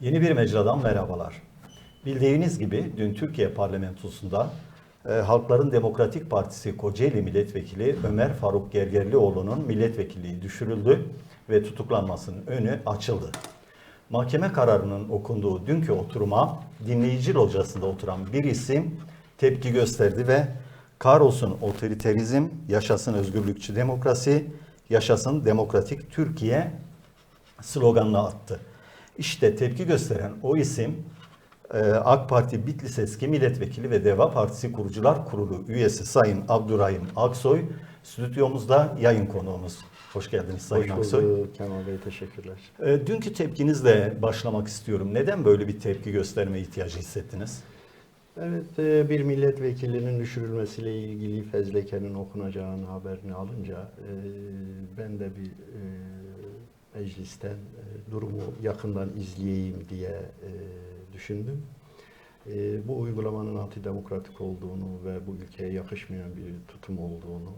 Yeni bir mecradan merhabalar. Bildiğiniz gibi dün Türkiye parlamentosunda e, Halkların Demokratik Partisi Kocaeli Milletvekili Ömer Faruk Gergerlioğlu'nun milletvekilliği düşürüldü ve tutuklanmasının önü açıldı. Mahkeme kararının okunduğu dünkü oturuma dinleyici locasında oturan bir isim tepki gösterdi ve kahrolsun otoriterizm, yaşasın özgürlükçü demokrasi, yaşasın demokratik Türkiye sloganını attı. İşte tepki gösteren o isim e, AK Parti Bitlis eski milletvekili ve Deva Partisi Kurucular Kurulu üyesi Sayın Abdurrahim Aksoy stüdyomuzda yayın konuğumuz. Hoş geldiniz Sayın Hoş Aksoy. bulduk Kemal Bey, teşekkürler. E, Dünkü tepkinizle başlamak istiyorum. Neden böyle bir tepki gösterme ihtiyacı hissettiniz? Evet, e, bir milletvekilinin düşürülmesiyle ilgili fezlekenin okunacağını haberini alınca ben de bir meclisten e, durumu yakından izleyeyim diye e, düşündüm. E, Bu uygulamanın antidemokratik olduğunu ve bu ülkeye yakışmayan bir tutum olduğunu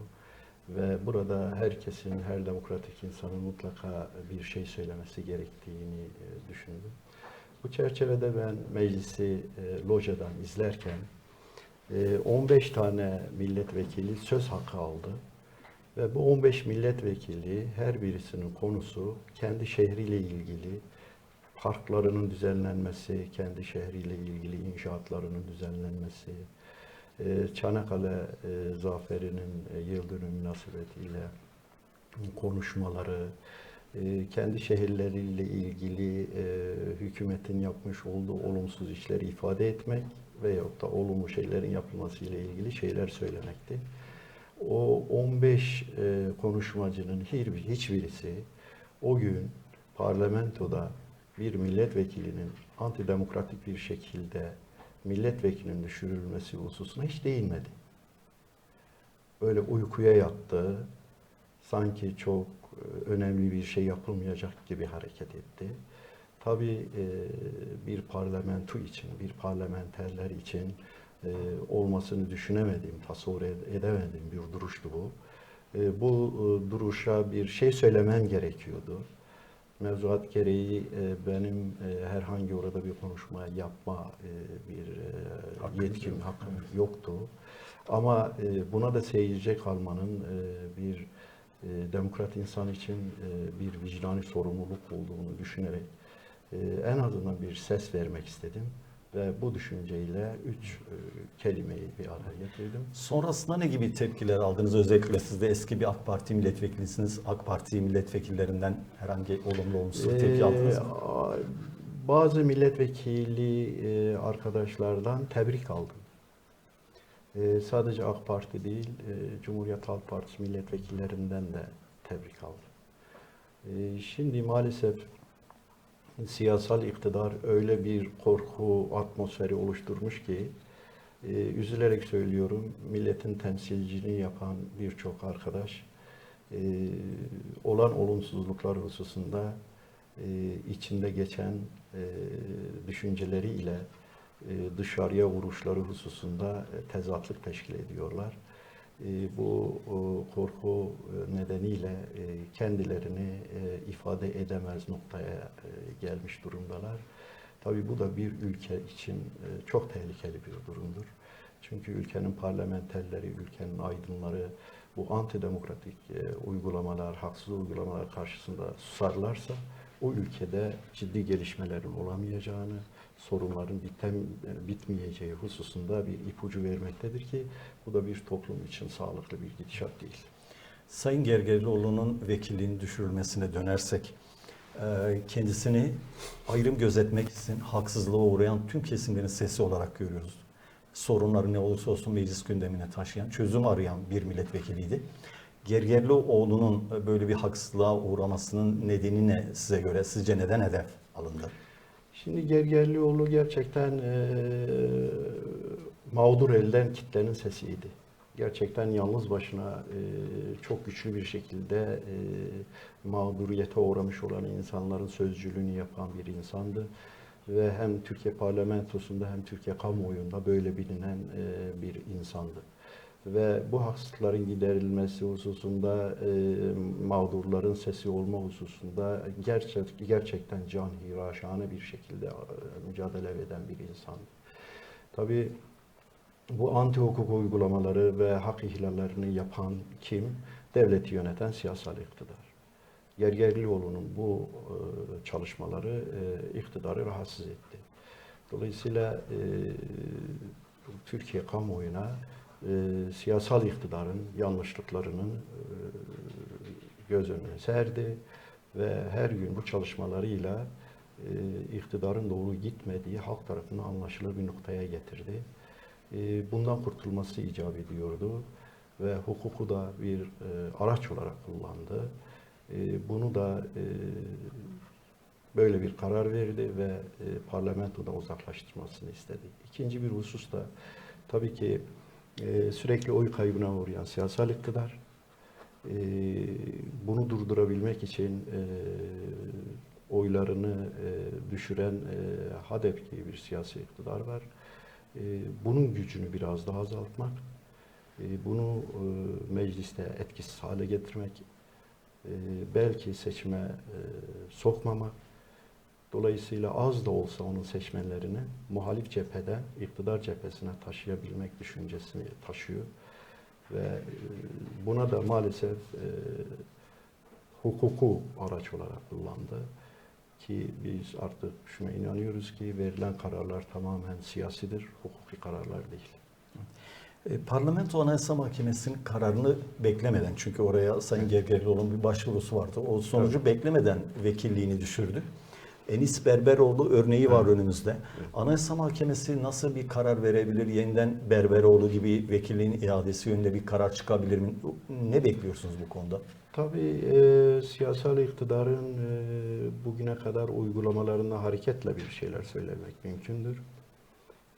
ve burada herkesin, her demokratik insanın mutlaka bir şey söylemesi gerektiğini e, düşündüm. Bu çerçevede ben meclisi e, locadan izlerken e, 15 tane milletvekili söz hakkı aldı. Ve bu 15 milletvekili her birisinin konusu kendi şehriyle ilgili parklarının düzenlenmesi, kendi şehriyle ilgili inşaatlarının düzenlenmesi, e, Çanakkale e, zaferinin e, yıl dönümü konuşmaları, kendi şehirleriyle ilgili hükümetin yapmış olduğu olumsuz işleri ifade etmek veyahut da olumlu şeylerin yapılması ile ilgili şeyler söylemekti. O 15 e, konuşmacının hiçbir- hiçbirisi o gün parlamentoda bir milletvekilinin antidemokratik bir şekilde milletvekilinin düşürülmesi hususuna hiç değinmedi. Böyle uykuya yattı, sanki çok e, önemli bir şey yapılmayacak gibi hareket etti. Tabii e, bir parlamento için, bir parlamenterler için e, olmasını düşünemediğim, tasavvur ed- edemediğim bir duruştu bu. E, Bu e, duruşa bir şey söylemen gerekiyordu. Mevzuat gereği e, benim e, herhangi orada bir konuşma yapma e, bir e, yetkim, yok. hakkım yoktu. Ama e, buna da seyirci kalmanın e, bir e, demokrat insan için e, bir vicdani sorumluluk olduğunu düşünerek e, en azından bir ses vermek istedim. Ve bu düşünceyle üç e, kelimeyi bir araya getirdim. Sonrasında ne gibi tepkiler aldınız? Özellikle siz de eski bir AK Parti milletvekilisiniz. AK Parti milletvekillerinden herhangi olumlu olumsuz bir tepki Ee, aldınız mı? Bazı milletvekili e, arkadaşlardan tebrik aldım. E, sadece AK Parti değil, e, Cumhuriyet Halk Partisi milletvekillerinden de tebrik aldım. E, şimdi maalesef siyasal iktidar öyle bir korku atmosferi oluşturmuş ki, e, üzülerek söylüyorum, milletin temsilciliğini yapan birçok arkadaş e, olan olumsuzluklar hususunda e, içinde geçen e, düşünceleriyle e, dışarıya vuruşları hususunda tezatlık teşkil ediyorlar. E, bu korku e, nedeniyle e, kendilerini e, ifade edemez noktaya gelmiş durumdalar. Tabii bu da bir ülke için çok tehlikeli bir durumdur. Çünkü ülkenin parlamenterleri, ülkenin aydınları bu antidemokratik uygulamalar, haksız uygulamalar karşısında susarlarsa o ülkede ciddi gelişmelerin olamayacağını, sorunların bitem, e, bitmeyeceği hususunda bir ipucu vermektedir ki bu da bir toplum için sağlıklı bir gidişat değil. Sayın Gergerlioğlu'nun vekilliğinin düşürülmesine dönersek, e, kendisini ayrım gözetmek için haksızlığa uğrayan tüm kesimlerin sesi olarak görüyoruz. Sorunları ne olursa olsun meclis gündemine taşıyan, çözüm arayan bir milletvekiliydi. Gergerlioğlu'nun böyle bir haksızlığa uğramasının nedeni ne size göre? Sizce neden hedef alındı? Şimdi Gergerlioğlu gerçekten e, mağdur elden kitlenin sesiydi. Gerçekten yalnız başına e, çok güçlü bir şekilde e, mağduriyete uğramış olan insanların sözcülüğünü yapan bir insandı. Ve hem Türkiye parlamentosunda hem Türkiye kamuoyunda böyle bilinen e, bir insandı. Ve bu haksızlıkların giderilmesi hususunda e, mağdurların sesi olma hususunda gerçek, gerçekten can hiraşane bir şekilde e, mücadele eden bir insan. Tabii bu anti hukuk uygulamaları ve hak ihlallerini yapan kim? Devleti yöneten siyasal iktidar. Gergerlioğlu'nun bu e, çalışmaları e, iktidarı rahatsız etti. Dolayısıyla e, Türkiye kamuoyuna e, siyasal iktidarın yanlışlıklarının e, göz önüne serdi ve her gün bu çalışmalarıyla e, iktidarın doğru gitmediği halk tarafından anlaşılır bir noktaya getirdi. E, bundan kurtulması icap ediyordu ve hukuku da bir e, araç olarak kullandı. E, bunu da e, böyle bir karar verdi ve e, parlamentoda uzaklaştırmasını istedi. İkinci bir husus da tabii ki e, sürekli oy kaybına uğrayan siyasal iktidar. E, bunu durdurabilmek için e, oylarını e, düşüren e, HADEP gibi bir siyasi iktidar var. E, bunun gücünü biraz daha azaltmak, e, bunu e, mecliste etkisiz hale getirmek, e, belki seçime e, sokmamak, dolayısıyla az da olsa onun seçmenlerini muhalif cepheden iktidar cephesine taşıyabilmek düşüncesini taşıyor ve e, buna da maalesef e, hukuku araç olarak kullandı ki biz artık şuna inanıyoruz ki verilen kararlar tamamen siyasidir, hukuki kararlar değil. E, Parlamento Anayasa Mahkemesi'nin kararını beklemeden çünkü oraya Sayın Gergerlioğlu'nun bir başvurusu vardı. O sonucu beklemeden vekilliğini düşürdü. Enis Berberoğlu örneği var önümüzde. Anayasa Mahkemesi nasıl bir karar verebilir? Yeniden Berberoğlu gibi vekilliğin iadesi yönünde bir karar çıkabilir mi? Ne bekliyorsunuz bu konuda? Tabii e, siyasal iktidarın e, bugüne kadar uygulamalarında hareketle bir şeyler söylemek mümkündür.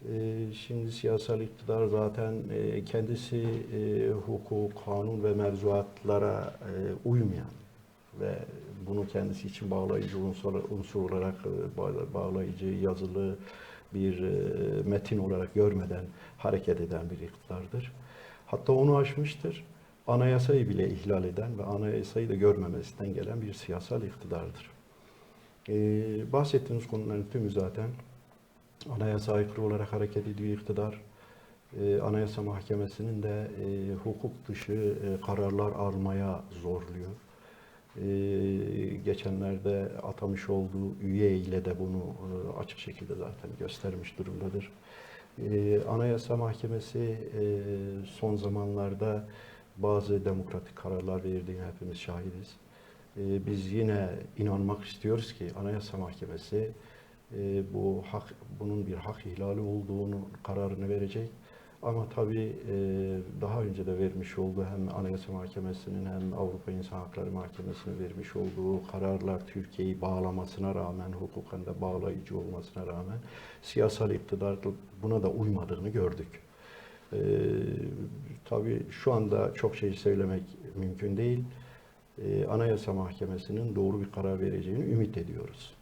E, şimdi siyasal iktidar zaten e, kendisi e, hukuk, kanun ve mevzuatlara e, uymayan ve bunu kendisi için bağlayıcı unsur, unsur olarak e, bağ- bağlayıcı yazılı bir e, metin olarak görmeden hareket eden bir iktidardır. Hatta onu aşmıştır. Anayasayı bile ihlal eden ve anayasayı da görmemesinden gelen bir siyasal iktidardır. E, bahsettiğiniz konuların tümü zaten anayasa aykırı olarak hareket ediyor iktidar. E, Anayasa Mahkemesi'nin de e, hukuk dışı e, kararlar almaya zorluyor. E, geçenlerde atamış olduğu üye ile de bunu e, açık şekilde zaten göstermiş durumdadır. E, Anayasa Mahkemesi e, son zamanlarda bazı demokratik kararlar verdiğine hepimiz şahidiz. E, biz yine inanmak istiyoruz ki Anayasa Mahkemesi e, bu hak bunun bir hak ihlali olduğunu kararını verecek. Ama tabii e, daha önce de vermiş olduğu hem Anayasa Mahkemesi'nin hem Avrupa İnsan Hakları Mahkemesi'nin vermiş olduğu kararlar Türkiye'yi bağlamasına rağmen, hukuken de bağlayıcı olmasına rağmen siyasal iktidar buna da uymadığını gördük. E, tabii şu anda çok şey söylemek mümkün değil. E, Anayasa Mahkemesi'nin doğru bir karar vereceğini ümit ediyoruz.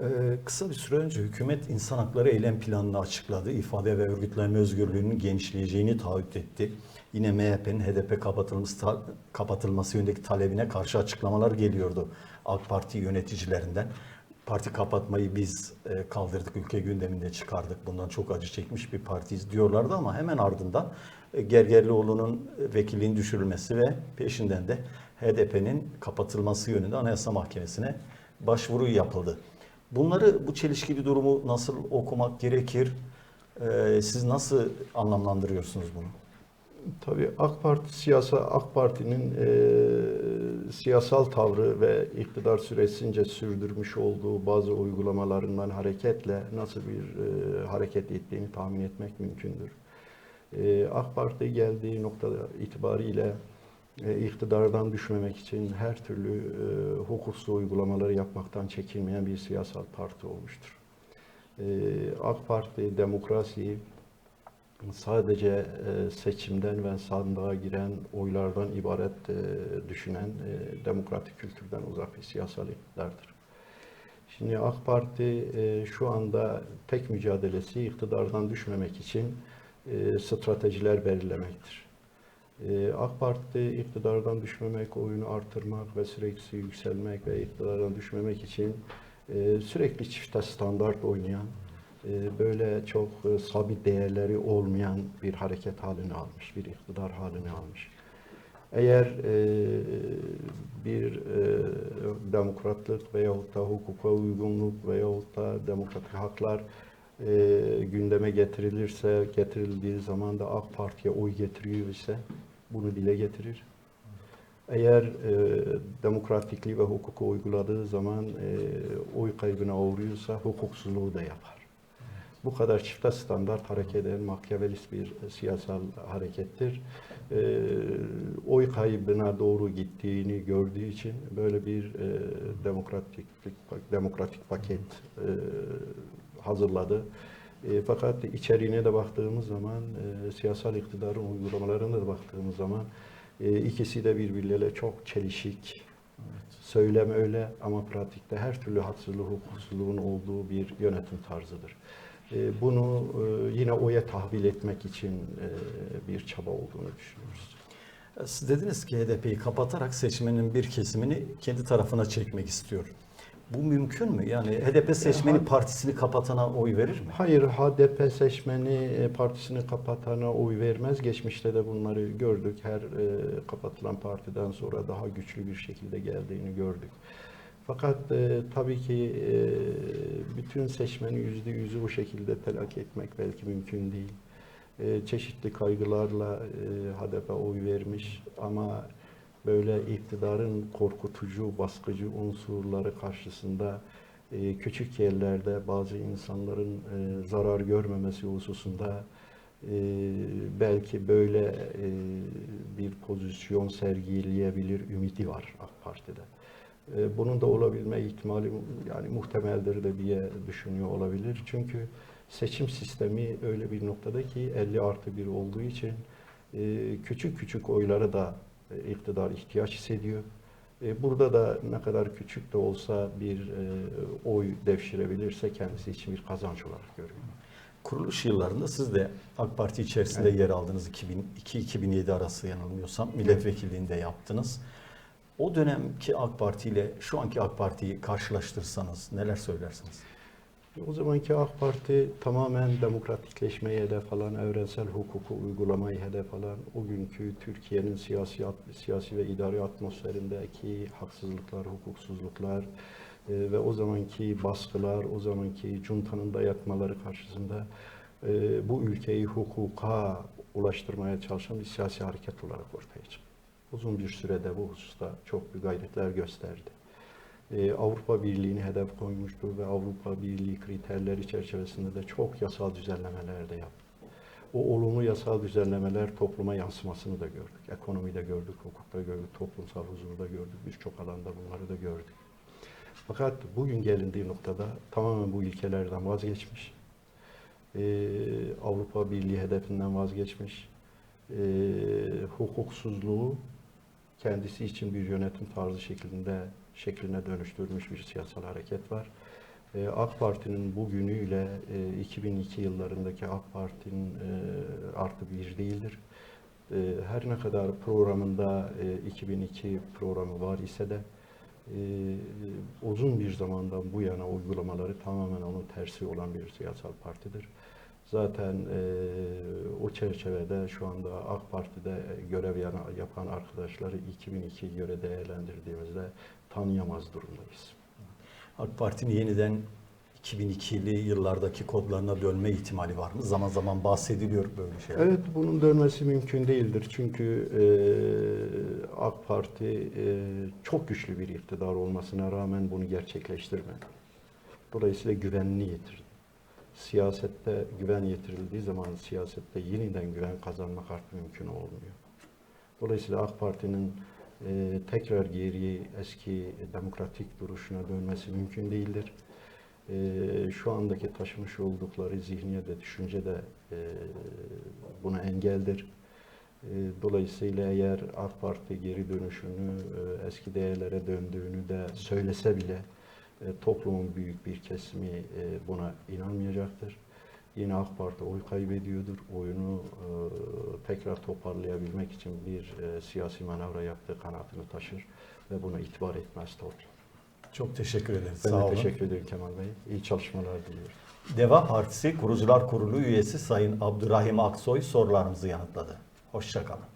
Ee, kısa bir süre önce hükümet insan hakları eylem planını açıkladı. İfade ve örgütlenme özgürlüğünün genişleyeceğini taahhüt etti. Yine MHP'nin HDP kapatılması, kapatılması yönündeki talebine karşı açıklamalar geliyordu AK Parti yöneticilerinden. Parti kapatmayı biz e, kaldırdık, ülke gündeminde çıkardık. Bundan çok acı çekmiş bir partiyiz diyorlardı ama hemen ardından e, Gergerlioğlu'nun vekilliğin düşürülmesi ve peşinden de HDP'nin kapatılması yönünde Anayasa Mahkemesi'ne başvuru yapıldı. Bunları, bu çelişkili durumu nasıl okumak gerekir? Ee, siz nasıl anlamlandırıyorsunuz bunu? Tabii AK Parti siyasa AK Parti'nin e, siyasal tavrı ve iktidar süresince sürdürmüş olduğu bazı uygulamalarından hareketle nasıl bir e, hareket ettiğini tahmin etmek mümkündür. E, AK Parti geldiği nokta itibariyle e, iktidardan düşmemek için her türlü e, hukuksuz uygulamaları yapmaktan çekinmeyen bir siyasal parti olmuştur. E, AK Parti demokrasiyi sadece e, seçimden ve sandığa giren oylardan ibaret e, düşünen demokratik kültürden uzak bir siyasal iktidardır. Şimdi AK Parti şu anda tek mücadelesi iktidardan düşmemek için stratejiler belirlemektir. E, AK Parti iktidardan düşmemek, oyunu artırmak ve sürekli yükselmek ve iktidardan düşmemek için e, sürekli çifte standart oynayan, e, böyle çok e, sabit değerleri olmayan bir hareket halini almış, bir iktidar halini almış. Eğer bir demokratlık veyahut da hukuka uygunluk veyahut da demokratik haklar gündeme getirilirse, getirildiği zaman da AK Parti'ye oy getiriyor ise bunu dile getirir. Eğer e, demokratikliği ve hukuku uyguladığı zaman e, oy kaybına uğruyorsa hukuksuzluğu da yapar. Bu kadar çifte standart hareket eden makyavelist bir siyasal harekettir. E, oy kaybına doğru gittiğini gördüğü için böyle bir e, demokratik demokratik paket e, hazırladı. E, fakat içeriğine de baktığımız zaman, e, siyasal iktidarın uygulamalarına da baktığımız zaman e, ikisi de birbirleriyle çok çelişik. Söylem öyle ama pratikte her türlü haksızlık, hukuksuzluğun olduğu bir yönetim tarzıdır. E, bunu e, yine oya tahvil etmek için e, bir çaba olduğunu düşünüyoruz. Siz dediniz ki HDP'yi kapatarak seçmenin bir kesimini kendi tarafına çekmek istiyor. Bu mümkün mü? Yani HDP seçmeni partisini kapatana oy verir mi? Hayır, HDP seçmeni e, partisini kapatana oy vermez. Geçmişte de bunları gördük. Her e, kapatılan partiden sonra daha güçlü bir şekilde geldiğini gördük. Fakat e, tabii ki e, bütün seçmeni yüzde yüzü bu şekilde telakki etmek belki mümkün değil. E, çeşitli kaygılarla e, HDP oy vermiş ama böyle iktidarın korkutucu, baskıcı unsurları karşısında e, küçük yerlerde bazı insanların e, zarar görmemesi hususunda e, belki böyle e, bir pozisyon sergileyebilir ümidi var AK Parti'de. E, bunun da olabilme ihtimali yani muhtemeldir de diye düşünüyor olabilir. Çünkü seçim sistemi öyle bir noktada ki 50 artı 1 olduğu için e, küçük küçük oyları da iktidar ihtiyaç hissediyor. E, Burada da ne kadar küçük de olsa bir e, oy devşirebilirse kendisi için bir kazanç olarak görüyor. Kuruluş yıllarında siz de AK Parti içerisinde Evet. yer aldınız. 2002-2007 arası yanılmıyorsam milletvekilliğinde yaptınız. O dönemki AK Parti ile şu anki AK Parti'yi karşılaştırsanız neler söylersiniz? O zamanki AK Parti tamamen demokratikleşmeyi hedef alan, evrensel hukuku uygulamayı hedef alan, o günkü Türkiye'nin siyasi, siyasi ve idari atmosferindeki haksızlıklar, hukuksuzluklar e, ve o zamanki baskılar, o zamanki juntanın dayatmaları karşısında e, bu ülkeyi hukuka ulaştırmaya çalışan bir siyasi hareket olarak ortaya çıktı. Uzun bir sürede bu hususta çok büyük gayretler gösterdi. Ee, Avrupa Birliği'ni hedef koymuştu ve Avrupa Birliği kriterleri çerçevesinde de çok yasal düzenlemeler de yaptı. O olumlu yasal düzenlemeler topluma yansımasını da gördük. Ekonomide gördük, hukukta gördük, toplumsal huzurda gördük, birçok alanda bunları da gördük. Fakat bugün gelindiği noktada tamamen bu ilkelerden vazgeçmiş. Ee, Avrupa Birliği hedefinden vazgeçmiş. Ee, hukuksuzluğu kendisi için bir yönetim tarzı şeklinde şekline dönüştürmüş bir siyasal hareket var. Ee, AK Parti'nin bugünüyle e, 2002 yıllarındaki AK Parti'nin e, artı bir değildir. E, her ne kadar programında e, 2002 programı var ise de e, uzun bir zamandan bu yana uygulamaları tamamen onun tersi olan bir siyasal partidir. Zaten e, o çerçevede şu anda AK Parti'de görev yana- yapan arkadaşları 2002'ye göre değerlendirdiğimizde tanıyamaz durumdayız. AK Parti'nin yeniden 2002'li yıllardaki kodlarına dönme ihtimali var mı? Zaman zaman bahsediliyor böyle şeyler. Evet, bunun dönmesi mümkün değildir. Çünkü e, AK Parti e, çok güçlü bir iktidar olmasına rağmen bunu gerçekleştirmedi. Dolayısıyla güvenini yitirdi. Siyasette güven yitirildiği zaman siyasette yeniden güven kazanmak artık mümkün olmuyor. Dolayısıyla AK Parti'nin e, tekrar geriye eski demokratik duruşuna dönmesi mümkün değildir. E, şu andaki taşımış oldukları zihniyet ve düşünce de e, buna engeldir. E, dolayısıyla eğer AK Parti geri dönüşünü, e, eski değerlere döndüğünü de söylese bile toplumun büyük bir kesimi e, buna inanmayacaktır. yine AK Parti oy kaybediyordur. Oyunu e, tekrar toparlayabilmek için bir e, siyasi manevra yaptığı kanaatini taşır ve buna itibar etmez TOT. Çok teşekkür ederiz. Ben Sağ olun. teşekkür ederim Kemal Bey. İyi çalışmalar diliyorum. Deva Partisi Kurucular Kurulu üyesi Sayın Abdurrahim Aksoy sorularımızı yanıtladı. Hoşçakalın.